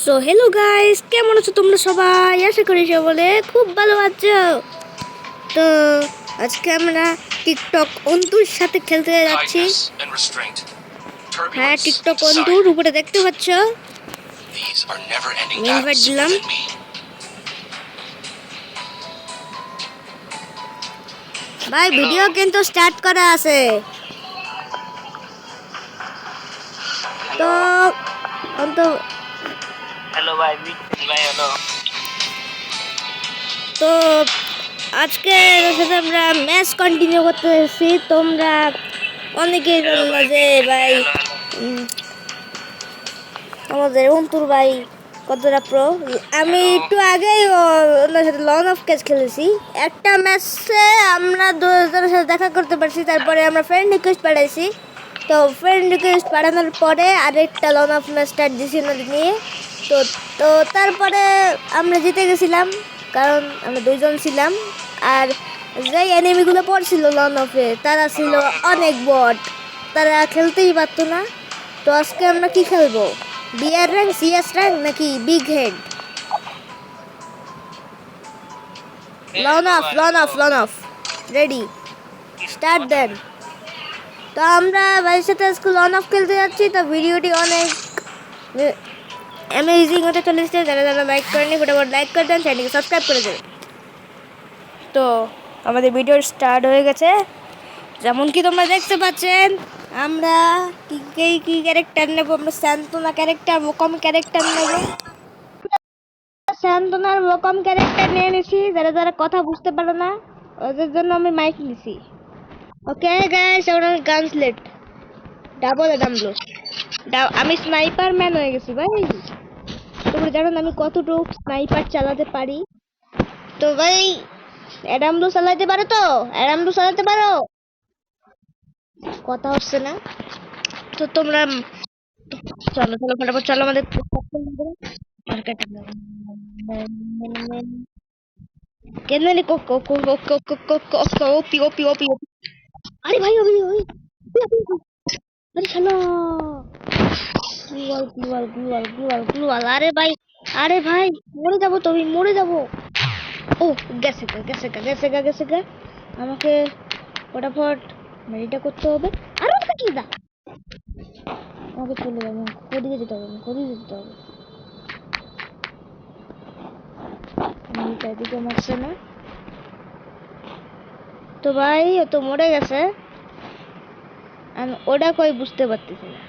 So hello guys কেমন আছো তোমরা সবাই? আশা করি সকলে খুব ভালো আছো। তো আজকে আমরা টিকটক অন্তুর সাথে খেলতে যাচ্ছি. হ্যাঁ টিকটক অন্তুর উপরে দেখতে পাচ্ছ। Battles দিলাম। ভাই ভিডিও কিন্তু স্টার্ট করা আছে। তো অন্তু হ্যালো ভাই ভাই হ্যালো। তো আজকে সাথে আমরা ম্যাচ কন্টিনিউ করতেছি তোমরা অনেকেই যে ভাই আমাদের অন্তুর ভাই কতটা প্রো আমি একটু আগেই ওনার সাথে লং অফ ক্যাচ খেলেছি। একটা ম্যাচে আমরা দুজনের সাথে দেখা করতে পারছি তারপরে আমরা ফ্রেন্ড রিকোয়েস্ট পাঠাইছি। তো ফ্রেন্ড রিকোয়েস্ট পাঠানোর পরে আরেকটা লং অফ ম্যাচ স্টার্ট দিয়েছি ওনাদের নিয়ে। তো তো তারপরে আমরা জিতে গেছিলাম, কারণ আমরা দুইজন ছিলাম। আর যে এনিমিগুলো পড়ছিল লন অফে তারা ছিল অনেক বট তারা খেলতেই পারতো না। তো আজকে আমরা কি খেলব? বিআর র্যাঙ্ক সিএস র্যাঙ্ক নাকি বিগ হেড লন অফ লন অফ লন অফ রেডি স্টার্ট দেন তো আমরা ভাইয়ের সাথে আজকে লন অফ খেলতে যাচ্ছি, তো ভিডিওটি অনেক অ্যামেজিং হতে চলেছে যারা যারা লাইক করেনি ফটাফট লাইক করে দেন চ্যানেলকে সাবস্ক্রাইব করে দেবেন। তো আমাদের ভিডিও স্টার্ট হয়ে গেছে। যেমন কি তোমরা দেখতে পাচ্ছেন, আমরা কি কি কি ক্যারেক্টার নেব? আমরা স্যান্তনা ক্যারেক্টার মোকম ক্যারেক্টার নেব। স্যান্তনার মোকম ক্যারেক্টার নিয়ে নিছি, যারা যারা কথা বুঝতে পারে না, ওদের জন্য আমি মাইক নিছি। ওকে গাইস এখন আমি গানসলেট ডাবল ডামলো আমি স্নাইপার ম্যান হয়ে গেছি ভাই। তোমরা জানো আমি কতটুকু স্নাইপার চালাতে পারি তো ভাই অ্যাডামডো চালাতে পারো তো অ্যাডামডো চালাতে পারো কথা হচ্ছে না তো তোমরা চলো চলো ফটাফট চলো আমাদের কেন কো কো কো কো কো কো ভাই কো কো আরে ভাই আরে ভাই, মরে যাব মরে যাব। ও, গেছে গা গেছে গা গেছে গা গেছে গা। আমাকে ফটাফট মেডিটা করতে হবে। আরও একটা কি দা? আমাকে চলে যাব কোদিকে যেতে হবে কোদিকে যেতে হবে। চারিদিকে মারছে না। তো ভাই, ও তো মরে গেছে। আমি ওটা কই বুঝতে পারতেছি না।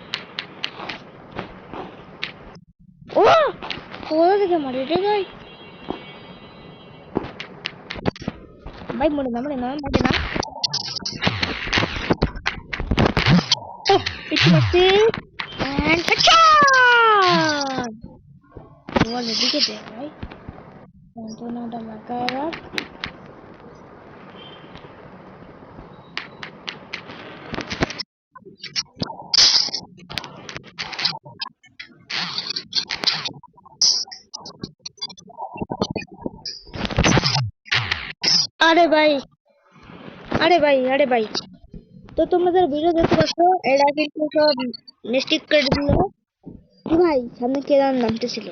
ও! কোথা থেকে মারে রে ভাই ভাই, মরে না মরে না মরে না ও একটু মারছি। And আচ্ছা বল, এদিকে দে, ভাই। যন্ত্রণাটা লাগায় রাখ। আরে ভাই। আরে ভাই আরে ভাই। তো তোমাদের ভিডিও দেখতে পাচ্ছ, এরা কিন্তু সব মিস্টেক করে দিল কি ভাই, সামনে কে দাম নামতে নামতেছিল?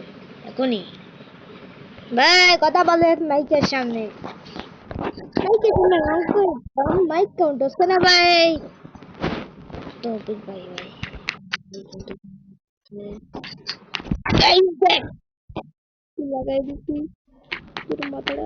এখনই। ভাই, কথা বলে মাইকের সামনে। মাইকে সামনে মাইক কাউন্ট হচ্ছে না ভাই। তো ভাই ভাই। লাগাই পুরো মাথাটা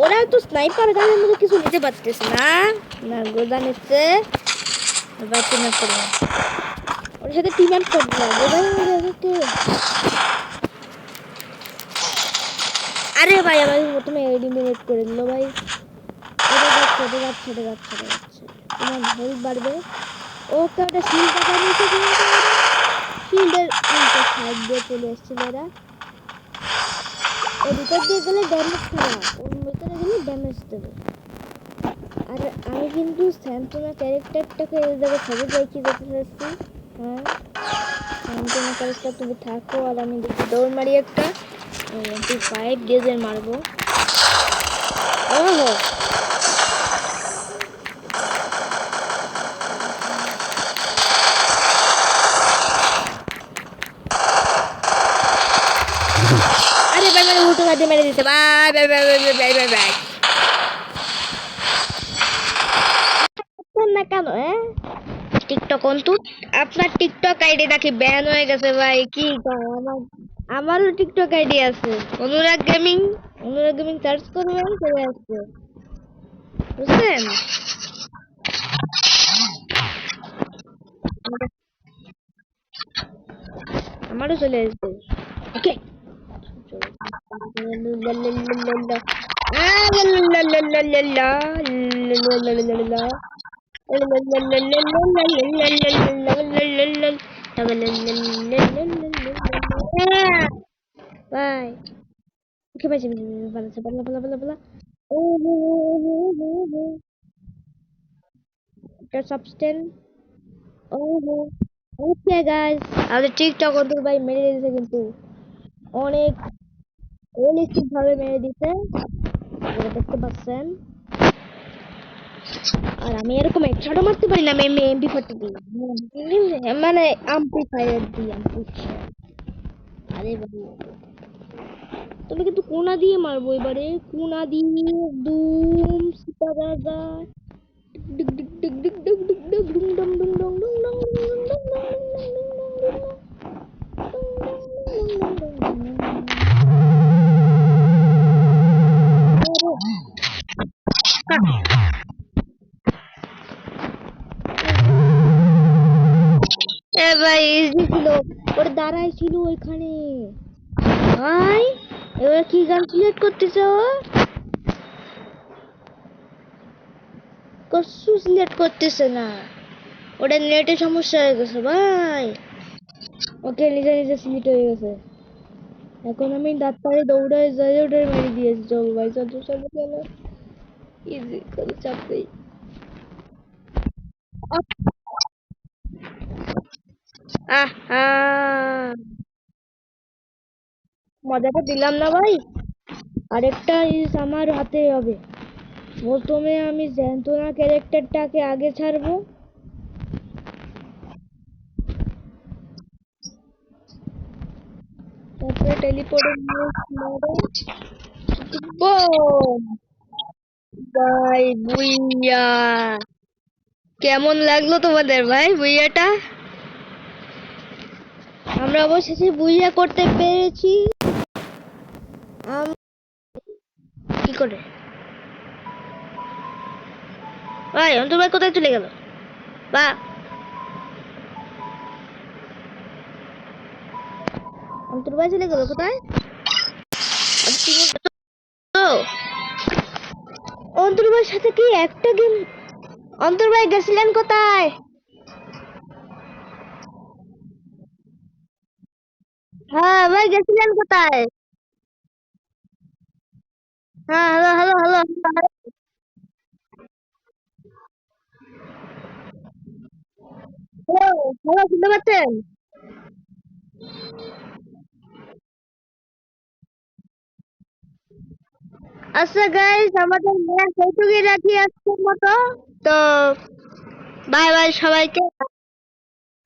ওরা তো স্নাইপার গানের মধ্যে কিছু নিতে পারতেছে না। না গোদা নিচ্ছে এবার টিম আপ ওর সাথে টিম আপ করব। গোদাই আরে ভাই আমার প্রথমে এলিমিনেট করে দিল ভাই। এটা যাচ্ছে এটা যাচ্ছে এটা যাচ্ছে এটা যাচ্ছে তোমার হেল্প বাড়বে। ওকে ওটা শিল্ড টাকা নিয়েছে শিল্ডের সাইড দিয়ে চলে এসেছিল এরা ভিতর দিয়ে গেলে ড্যামেজ খারাপ ভিতরে ড্যামেজ দেবে। আর, আমি কিন্তু স্যান্টনা ক্যারেক্টারটাকে দেবো সবই দেখি দেখতে পাচ্ছি হ্যাঁ স্যান্টনা ক্যারেক্টার তুমি থাকো আর আমি দেখি। দৌড় মারি একটা। টু ফাইভ গেজের মারবো। ওহো আরে বাই বাই মেরে দিতে bye bye bye bye bye bye bye. Bye না কেন টিকটক অন্তু, আপনার টিকটক আইডি নাকি ব্যান হয়ে গেছে ভাই, কি আমার, আমারও টিকটক আইডি আছে। Anurag gaming Anurag gaming search করবেন চলে আসছে। বুঝলেন আমারও চলে আসবে ওকে Vai. O que mais? Bala, bala, bala, bala, bala. The substance. Oh, okay, guys. I'll take talk on the by many seconds too. On it. ভাবে মেরে দিতে দেখতে পাচ্ছেন আর আমি এরকম একশোটা মারতে পারি না আমি এমপি ফোর্টি দিই মানে আম্পলিফায়ার দিই আম্পলিফায়ার আরে বাবু তবে কিন্তু কোনা দিয়ে মারবো এবারে কোনা দিয়ে দুম সিতা দাদা ডিগ ডিগ ডিগ ডিগ ডিগ ডিগ ডিগ ডুম ডুম ডুম ডুম ডুম ডুম ডুম ডুম ডুম এ ওর দাঁড়াই ছিল ওইখানে। ভাই এবার কি গান সিলেক্ট কসু সিলেক্ট না। ওটা নেটে সমস্যা হয়ে গেছে, ভাই। ওকে নিজে নিজে সিলেক্ট হয়ে গেছে। এখন আমি ডাক্তারে দৌড়ায় যাই ওটা মেরে দিয়েছি। চল ভাই, চল চল চল ইজি কোনো চাপ আহা। মজাটা দিলাম না ভাই। আরেকটা ইস আমার হাতে হবে। প্রথমে আমি জ্যান্তনা ক্যারেক্টারটাকে আগে ছাড়বো। তারপরে টেলিপোর্টে ভাই বুইয়া কেমন লাগল তোমাদের ভাই বুইয়াটা আমরা অবশেষে বুইয়া করতে পেরেছি। কি করে? ভাই অন্তর ভাই কোথায় চলে গেল? বা। অন্তর ভাই চলে গেল কোথায়? ও, অন্তর ভাইয়ের সাথে কি একটা গেম অন্তর ভাই গেছিলেন কোথায়? হ্যাঁ ভাই গেছিলেন কোথায়? হ্যাঁ hello hello hello hello hello শুনতে পাচ্ছেন? আচ্ছা গাইস আমাদের ম্যাচ এইটুকুই রাখি আজকের মতো। তো বাই বাই সবাইকে।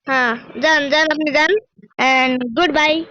হ্যাঁ যান যান, আপনি যান। and goodbye.